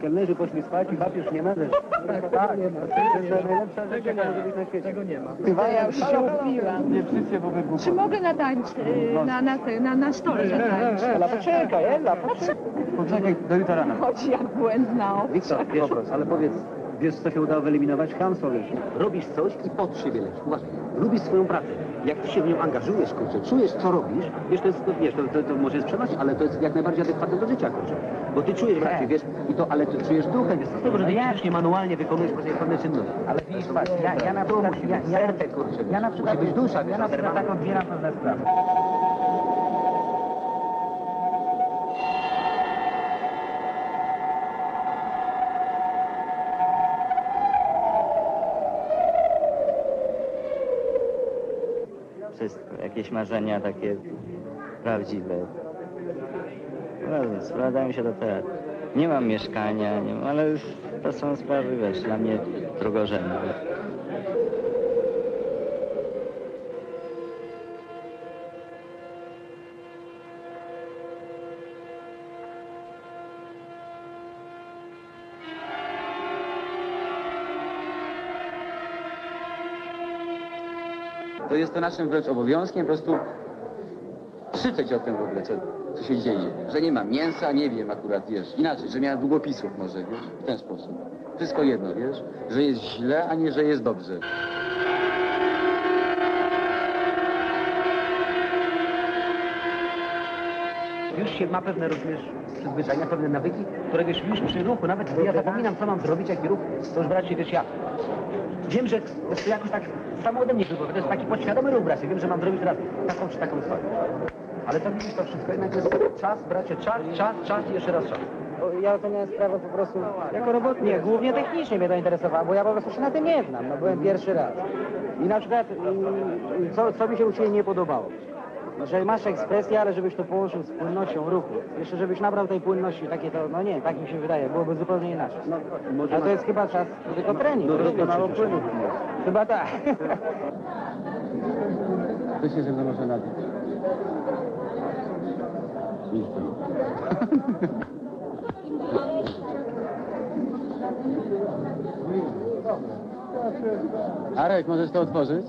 Kelnerzy poszli spać i papież nie ma też. Tak, nie ma. To jest najlepsza rzecz, jaka może być na świecie. Tego nie ma. Chyba ja już się upiłam. Nie wszyscy w ogóle Czy mogę natańczyć y, na, na, na, na stole zatańczyć? Ela, poczekaj, Ela, poczekaj. Poczekaj do jutra rano. Choć jak błędna Wiktor, wiesz, ale powiedz, wiesz co się udało wyeliminować? Chamstwo, wiesz. Robisz coś i pod siebie lecisz. Uważaj, lubisz swoją pracę. Jak ty się w nią angażujesz, kurczę, czujesz co robisz, wiesz, to jest, to, wiesz, to, to, to może jest przemoc, ale to jest jak najbardziej adekwatne do życia, kurczę. Bo ty czujesz raczej, wiesz, i to, ale ty czujesz duchem, wiesz, z tego, że ty fizycznie, manualnie wykonujesz pewne czynności. Ale widzisz, patrz, ja, ja na przykład, ja, ja, kurczę, ja na przykład, musi być dusza, ja na przykład tak odbieram pewne sprawy. Jakieś marzenia takie prawdziwe. No, Sprowadzają się do teatru. Nie mam mieszkania, nie mam, ale to są sprawy, wiesz, dla mnie drugorzędne. To jest to naszym wręcz obowiązkiem po prostu krzyczeć o tym w ogóle, co, co się dzieje. Że nie ma mięsa, nie wiem akurat, wiesz, inaczej, że miałem długopisów może, wiesz, w ten sposób. Wszystko jedno, wiesz, że jest źle, a nie, że jest dobrze. Już się ma pewne, rozumiesz, przyzwyczajenia, pewne nawyki, które wiesz, już przy ruchu, nawet gdy ja zapominam, co mam zrobić, jaki ruch, to już bracie, wiesz, ja wiem, że to jakoś tak samo ode mnie było, to jest taki podświadomy ruch, bracie, wiem, że mam zrobić teraz taką czy taką swoją. Ale to widzisz, to wszystko jednak jest czas, bracie, czas, czas, czas i jeszcze raz czas. Ja oceniałem sprawę po prostu jako robotnik. Nie, głównie technicznie mnie to interesowało, bo ja po prostu się na tym nie znam. No, byłem pierwszy raz. I na przykład, mm, co, co mi się u Ciebie nie podobało? Że masz ekspresję, ale żebyś to połączył z płynnością ruchu. Jeszcze żebyś nabrał tej płynności, takie to, no nie, tak mi się wydaje, byłoby zupełnie inaczej. No, może A to jest chyba czas tylko trening, no, no, no, no, płynu. Chyba tak. To się ze mną może nabić. Arek, możesz to otworzyć?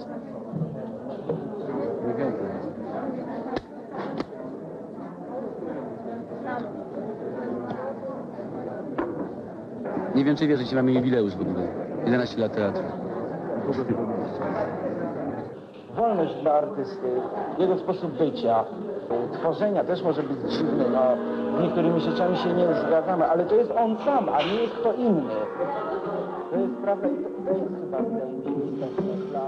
Że dzisiaj mamy jubileusz w ogóle. 11 lat teatru. Wolność dla artysty, jego sposób bycia, y, tworzenia też może być dziwny, no, niektórymi rzeczami się nie zgadzamy, ale to jest on sam, a nie jest kto inny. To jest prawda i to, jest chyba dla... dla...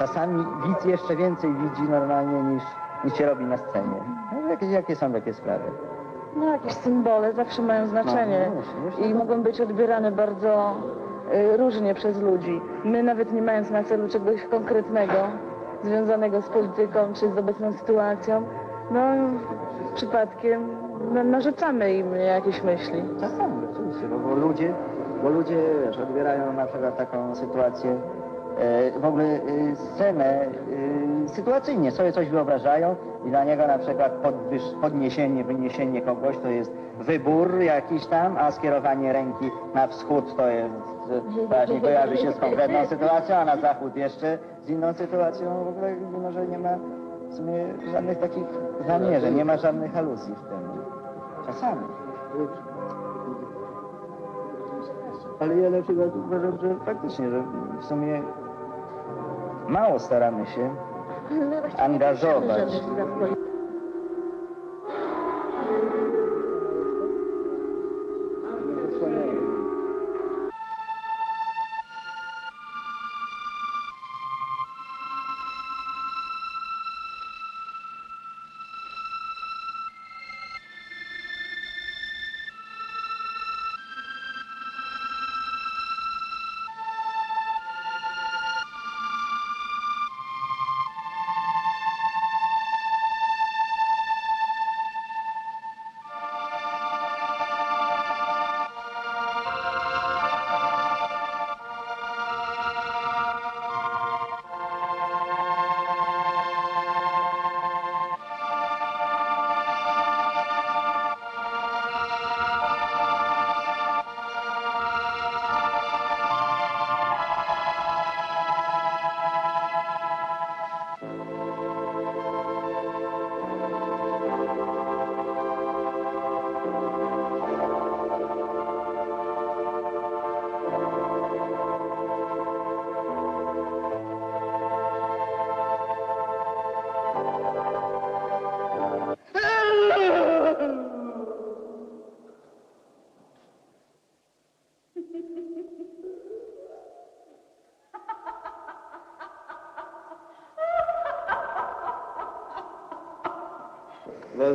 Czasami widz jeszcze więcej widzi normalnie niż, niż się robi na scenie. No, jakie, jakie są takie sprawy? No jakieś symbole zawsze mają znaczenie No, właśnie. i mogą być odbierane bardzo y, różnie przez ludzi. My nawet nie mając na celu czegoś konkretnego, związanego z polityką czy z obecną sytuacją, no przypadkiem na- narzeczamy im jakieś myśli. Czasami, oczywiście, bo, bo ludzie, bo ludzie wiesz, odbierają na przykład taką sytuację, w ogóle e, scenę e, sytuacyjnie, sobie coś wyobrażają i dla niego na przykład podwyż, podniesienie, wyniesienie kogoś to jest wybór jakiś tam, a skierowanie ręki na wschód to jest e, właśnie kojarzy się z konkretną sytuacją, a na zachód jeszcze z inną sytuacją w ogóle mimo, że nie ma w sumie żadnych takich zamierzeń, nie ma żadnych alusji w tym. Czasami. Ale ja na przykład uważam, że faktycznie, że w sumie mało staramy się angażować.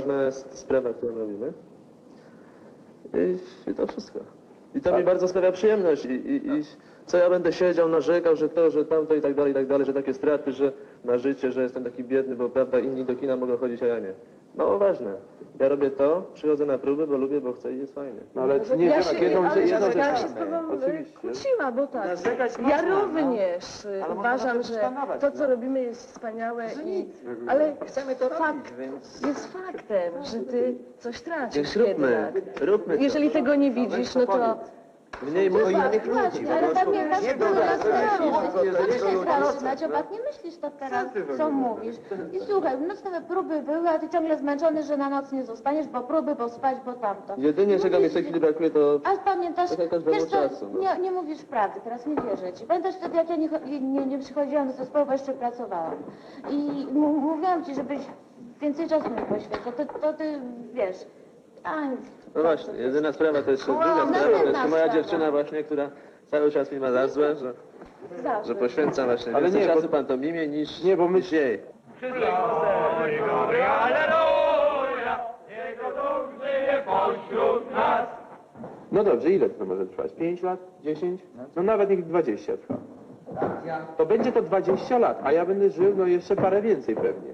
Ważna jest sprawa, którą robimy. I, i to wszystko. I to mi bardzo sprawia przyjemność. I, i, I co ja będę siedział, narzekał, że to, że tamto i tak dalej, i tak dalej, że takie straty, że na życie, że jestem taki biedny, bo prawda, inni do kina mogą chodzić, a ja nie. Mało ważne. Ja robię to, przychodzę na próby, bo lubię, bo chcę i jest fajnie. No ale nie, ja ja się, jedną, ale jedną rzecz. ja się z tobą e, kłóciła, bo tak. Ja no. również e, uważam, że to, no. co robimy jest wspaniałe, i, ale Chcemy to robić, fakt więc... jest faktem, że ty coś tracisz Więc róbmy, jednak. róbmy to. Jeżeli tego nie widzisz, no to Mniej mówię. innych ludzi. Ale pamiętasz, Nie że do teraz nie do zaczynasz ludzi. zaczynać, opak nie myślisz to teraz, co mówisz. I słuchaj, nocne próby były, a ty ciągle zmęczony, że na noc nie zostaniesz, bo próby, bo spać, bo tamto. Jedynie czego mi w tej chwili brakuje to... A pamiętasz, wiesz co, no. nie, nie mówisz prawdy, teraz nie wierzę ci. Pamiętasz wtedy, jak ja nie, cho- nie, nie przychodziłam do zespołu, bo jeszcze pracowałam. I mówiłam ci, żebyś więcej czasu mi poświęcał, to, to ty, wiesz... A, No właśnie, jedyna sprawa to jeszcze druga sprawa, to jeszcze moja dziewczyna właśnie, która cały czas mi ma za złe, że, że poświęcam właśnie Ale więcej nie, czasu bo- pantomimie niż, Nie, bo my- niż jej. No dobrze, ile to może trwać? 5 lat? 10? No nawet niech 20 trwa. To będzie to 20 lat, a ja będę żył no jeszcze parę więcej pewnie.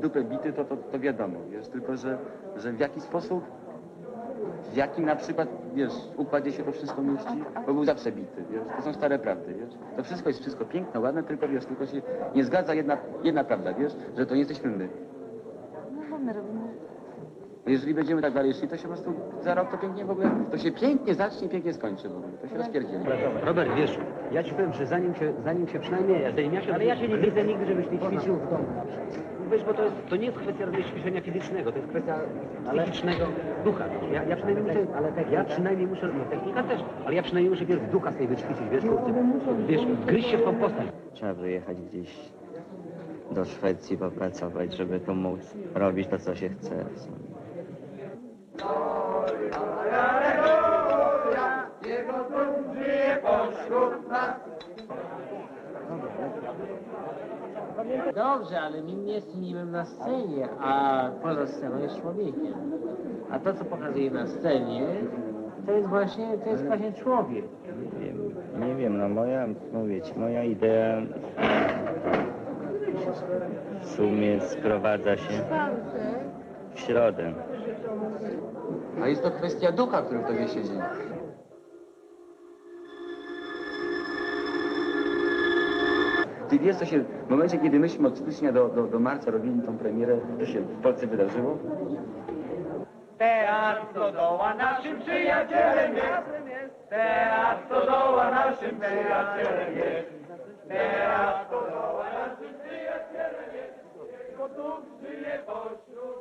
w dupę bity, to, to, to wiadomo, wiesz, tylko że, że w jaki sposób, w jakim na przykład, wiesz, układzie się to wszystko mieści, bo był zawsze bity, wiesz, to są stare prawdy, wiesz. To wszystko jest wszystko piękne, ładne, tylko wiesz, tylko się nie zgadza jedna, jedna prawda, wiesz, że to nie jesteśmy my. no, bo my robimy. Jeżeli będziemy tak dalej szli, to się po prostu za rok to pięknie w ogóle, to się pięknie zacznie, pięknie skończy w ogóle, to się rozpierdzieli. Robert, wiesz, ja ci powiem, że zanim się, zanim się przynajmniej, zanim ja się Ale ja się nie widzę. nigdy, żebyś nie ćwiczył w domu. Wiesz, bo to, jest, to nie jest kwestia również ćwiczenia fizycznego, to jest kwestia psychicznego ducha. Ja, ja przynajmniej muszę, ale ja przynajmniej muszę, no technika też, ale ja przynajmniej muszę pierw ducha sobie wyćwiczyć, wiesz, kurczę, wiesz, wgryźć się w tą postać. Trzeba wyjechać gdzieś do Szwecji popracować, żeby tu móc robić to, co się chce. Dobrze, ale nim jest nimem na scenie, a poza sceną jest człowiekiem. A to, co pokazuje na scenie, to jest właśnie, to jest właśnie człowiek. Nie wiem, nie wiem, no moja, mówię ci, moja idea w sumie sprowadza się w środę. A jest to kwestia ducha, który w tobie siedzi. Ty wiesz, co się w momencie, kiedy myśmy od stycznia do, do, do marca robili tą premierę, co się w Polsce wydarzyło? Teatr Stodoła naszym przyjacielem jest. Teatr Stodoła naszym przyjacielem jest. Teatr Stodoła naszym przyjacielem jest. Bo tu żyje Polska.